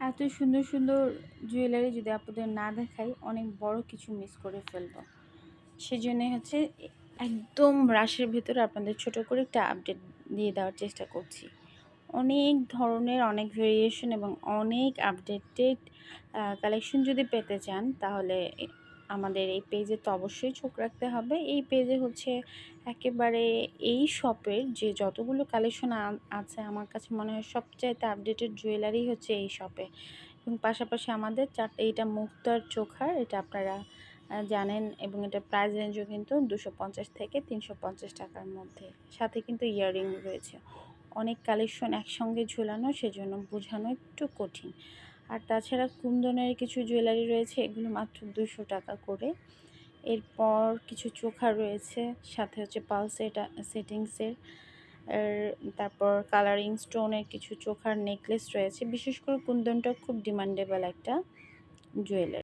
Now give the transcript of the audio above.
এত সুন্দর সুন্দর জুয়েলারি যদি আপনাদের না দেখাই, অনেক বড় কিছু মিস করে ফেলব। সেজন্য হচ্ছে একদম রাশের ভেতরে আপনাদের ছোট করে একটা আপডেট দিয়ে দেওয়ার চেষ্টা করছি। অনেক ধরনের, অনেক ভেরিয়েশন এবং অনেক আপডেটেড কালেকশন যদি পেতে চান, তাহলে আমাদের এই পেজে তো অবশ্যই চোখ রাখতে হবে। এই পেজে হচ্ছে একেবারে এই শপের যে যতগুলো কালেকশন আছে, আমার কাছে মনে হয় সবচাইতে আপডেটেড জুয়েলারি হচ্ছে এই শপে এবং পাশাপাশি আমাদের চারটে এইটা মুক্তার চোখার, এটা আপনারা জানেন এবং এটা প্রাইস রেঞ্জও কিন্তু দুশো থেকে তিনশো পঞ্চাশ টাকার মধ্যে। সাথে কিন্তু ইয়াররিং রয়েছে। অনেক কালেকশন একসঙ্গে ঝুলানো, সেজন্য বোঝানো একটু কঠিন। আর তাছাড়া কুন্দনের কিছু জুয়েলারি রয়েছে, এগুলো মাত্র দুশো টাকা করে। এরপর কিছু চোখা রয়েছে, সাথে হচ্ছে পালস এটা সেটিংসের তারপর কালারিং স্টোনের কিছু চোখার নেকলেস রয়েছে। বিশেষ করে কুন্দনটা খুব ডিমান্ডেবল একটা জুয়েলারি